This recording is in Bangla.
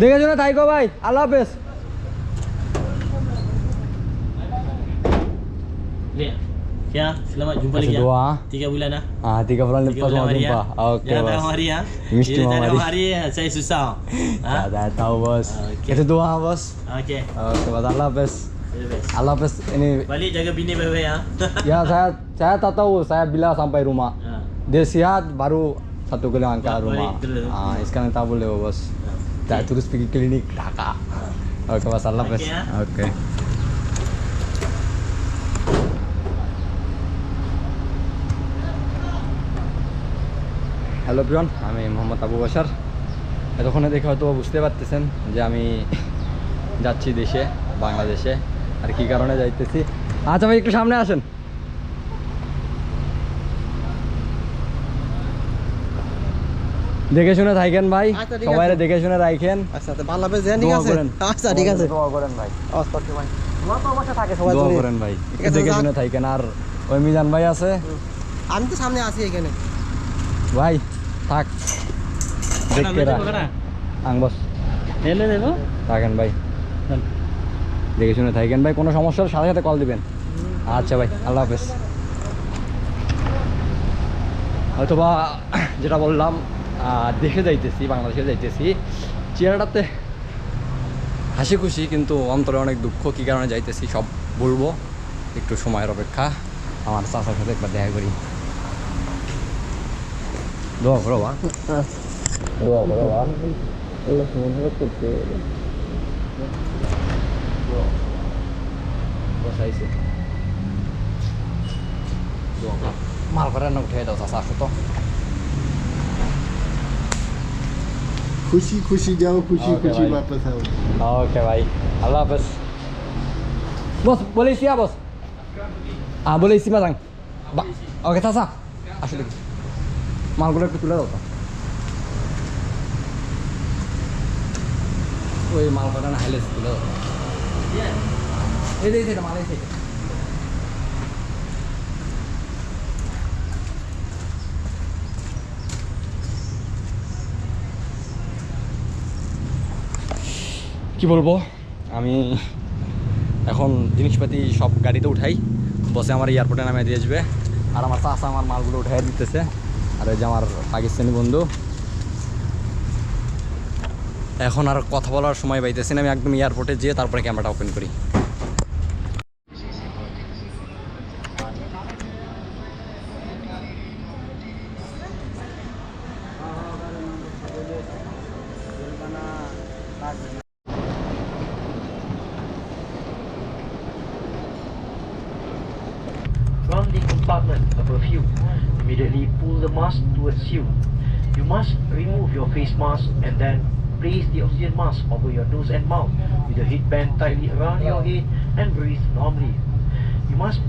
দেখে শুনে থাইকো ভাই আল্লাহ হাফেজ Lihat. Ya, selamat jumpa Kasih lagi ya. doa. Tiga bulan ah. ah tiga bulan Tiga lepas bulan mau hari jumpa ya. oke Jangan bos tahu hari ya. Mesti Bila mau tak ada hari. hari ya, saya susah. Nggak Ha? ada tahu bos Oke. itu doa bos Okey. oke bos Allah hafiz Ya, best. Allah hafiz ini Balik jaga bini baik-baik ya. ya saya saya tak tahu saya bila sampai rumah Ha. dia sehat baru satu kali angkat Balik rumah dulu. ah sekarang tak boleh bos tak Terus pergi klinik Dhaka oke hafiz Oke, ya. oke hello Priyan আমি মোহাম্মদ আবু বসার এতক্ষণে দেখে হয়তো বুঝতে পারতেছেন যে আমি যাচ্ছি দেশে বাংলাদেশে আর কি কারণে যাইতেছি। আচ্ছা ভাই একটু সামনে আসেন। দেখে শুনে থাকেন ভাই। আচ্ছা, সবাই দেখে শুনে রাখেন। আচ্ছা ভালো হবে যে আছে? আচ্ছা ঠিক আছে। দোয়া করেন ভাই। ভাই। তোমার তো অবশ্যই থাকে সবাই দোয়া করেন ভাই। দেখে শুনে থাকেন। আর ওই মিজান ভাই আছে? আমি তো সামনে আছি এখানে। ভাই থাক। দেখতে রাখ। আং বস। Hello, hello. থাকেন ভাই। দেখে শুনে থাকেন। ভাই কোনো সমস্যার সাথে সাথে কল দিবেন। আচ্ছা ভাই আল্লাহ হাফেজ। হয়তোবা যেটা বললাম আহ, দেশে যাইতেছি বাংলাদেশে যাইতেছি। চেহারাটাতে হাসি খুশি কিন্তু অন্তরে অনেক দুঃখ। কী কারণে যাইতেছি সব বলব। একটু সময়ের অপেক্ষা। আমার চাচার সাথে একবার দেখা করি। দোয়া করো বা দোয়া করো বা বসাইছে। মাল করে। না উঠে দাও চাষা আসো তো। खुशी खुशी जाओ खुशी ओके खुशी भाई। वापस आओ ওকে ভাই আল্লাহ হাফেজ বস বলে ইসিয়া বস হ্যাঁ বলে ইসিমা যাং ওকে চাষা আসলে কি মালগুলো একটু তুলে দাও তো ওই মাল কটা না হাইলে তুলে দাও এই যে এই যে এটা মাল এই কি বলব? আমি এখন জিনিসপাতি সব গাড়িতে উঠাই। বসে আমার এয়ারপোর্টে নামে দিয়ে আসবে। আর আমার চাষা আমার মালগুলো উঠাই দিতেছে। আর এই যে আমার পাকিস্তানি বন্ধু। এখন আর কথা বলার সময় পাইতেছি না। আমি একদম এয়ারপোর্টে যেয়ে তারপরে ক্যামেরাটা ওপেন করি। Compartment above you, immediately pull the mask towards you. You must remove your face mask and then place the oxygen mask over your nose and mouth with the headband tightly around your head and breathe normally. You must